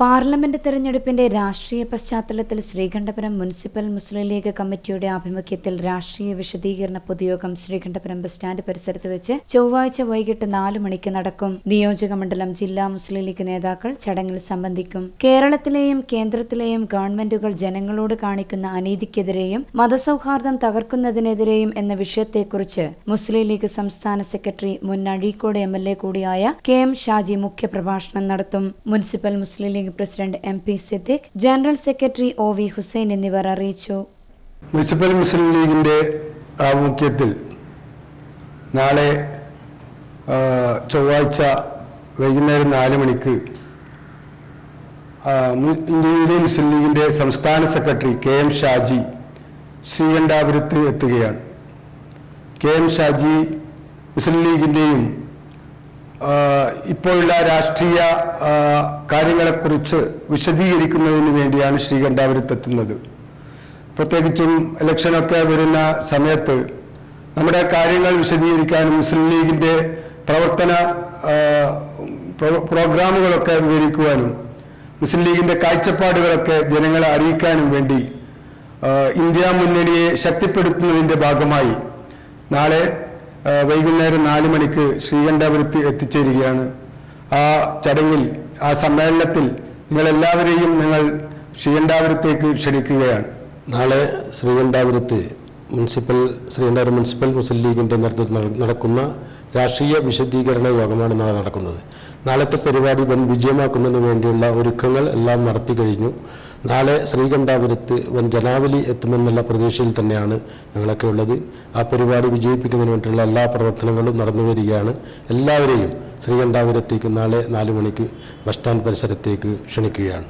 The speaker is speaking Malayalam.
പാർലമെന്റ് തെരഞ്ഞെടുപ്പിന്റെ രാഷ്ട്രീയ പശ്ചാത്തലത്തിൽ ശ്രീകണ്ഠപുരം മുനിസിപ്പൽ മുസ്ലിം ലീഗ് കമ്മിറ്റിയുടെ ആഭിമുഖ്യത്തിൽ രാഷ്ട്രീയ വിശദീകരണ പൊതുയോഗം ശ്രീകണ്ഠപുരം ബസ് സ്റ്റാൻഡ് പരിസരത്ത് വെച്ച് ചൊവ്വാഴ്ച വൈകിട്ട് നാല് മണിക്ക് നടക്കും. നിയോജക മണ്ഡലം ജില്ലാ മുസ്ലിം ലീഗ് നേതാക്കൾ ചടങ്ങിൽ സംബന്ധിക്കും. കേരളത്തിലെയും കേന്ദ്രത്തിലെയും ഗവൺമെന്റുകൾ ജനങ്ങളോട് കാണിക്കുന്ന അനീതിക്കെതിരെയും മതസൗഹാർദ്ദം തകർക്കുന്നതിനെതിരെയും എന്ന വിഷയത്തെക്കുറിച്ച് മുസ്ലിം ലീഗ് സംസ്ഥാന സെക്രട്ടറി മുൻ അഴീക്കോട് എം എൽ എ കൂടിയായ കെ എം ഷാജി മുഖ്യപ്രഭാഷണം നടത്തും. Municipal Muslim League president M P Siddique general secretary O V Hussain എന്നിവർ അറിയിച്ചു. മുനിസിപ്പൽ മുസ്ലിം ലീഗിന്റെ ആഭിമുഖ്യത്തിൽ നാളെ ചൊവ്വാഴ്ച വൈകുന്നേരം നാല് മണിക്ക് ഇന്ത്യയിലെ മുസ്ലിം ലീഗിന്റെ സംസ്ഥാന സെക്രട്ടറി കെ എം ഷാജി ശ്രീകണ്ഠാപുരത്ത് എത്തുകയാണ്. കെ എം ഷാജി മുസ്ലിം ലീഗിന്റെയും ആ, ഇപ്പോഴുള്ള രാഷ്ട്രീയ കാര്യങ്ങളെക്കുറിച്ച് വിശദീകരിക്കുന്നതിന് വേണ്ടിയാണ് ശ്രീകണ്ഠാപുരത്തെത്തുന്നത്. പ്രത്യേകിച്ചും ഇലക്ഷനൊക്കെ വരുന്ന സമയത്ത് നമ്മുടെ കാര്യങ്ങൾ വിശദീകരിക്കാനും മുസ്ലിം ലീഗിന്റെ പ്രവർത്തന പ്രോഗ്രാമുകളൊക്കെ വിവരിക്കുവാനും മുസ്ലിം ലീഗിന്റെ കാഴ്ചപ്പാടുകളൊക്കെ ജനങ്ങളെ അറിയിക്കാനും വേണ്ടി ഇന്ത്യ മുന്നണിയെ ശക്തിപ്പെടുത്തുന്നതിന്റെ ഭാഗമായി നാളെ വൈകുന്നേരം നാല് മണിക്ക് ശ്രീകണ്ഠപുരത്ത് എത്തിച്ചേരുകയാണ്. ആ ചടങ്ങിൽ ആ സമ്മേളനത്തിൽ നിങ്ങളെല്ലാവരെയും ഞങ്ങൾ ശ്രീകണ്ഠാപുരത്തേക്ക് ക്ഷണിക്കുകയാണ്. നാളെ ശ്രീകണ്ഠാപുരത്ത് മുനിസിപ്പൽ ശ്രീകണ്ഠാപുരം മുനിസിപ്പൽ മുസ്ലിം ലീഗിന്റെ നേതൃത്വത്തിൽ നട- നടക്കുന്ന രാഷ്ട്രീയ വിശദീകരണ യോഗമാണ് നാളെ നടക്കുന്നത്. നാളത്തെ പരിപാടി വൻ വിജയമാക്കുന്നതിന് വേണ്ടിയുള്ള ഒരുക്കങ്ങൾ എല്ലാം നടത്തി കഴിഞ്ഞു. നാളെ ശ്രീകണ്ഠാപുരത്ത് വൻ ജനാവലി എത്തുമെന്നുള്ള പ്രതീക്ഷയിൽ തന്നെയാണ് ഞങ്ങളൊക്കെ ഉള്ളത്. ആ പരിപാടി വിജയിപ്പിക്കുന്നതിന് വേണ്ടിയുള്ള എല്ലാ പ്രവർത്തനങ്ങളും നടന്നു വരികയാണ്. എല്ലാവരെയും ശ്രീകണ്ഠാപുരത്തേക്ക് നാളെ നാല് മണിക്ക് ബസ് സ്റ്റാൻഡ് പരിസരത്തേക്ക് ക്ഷണിക്കുകയാണ്.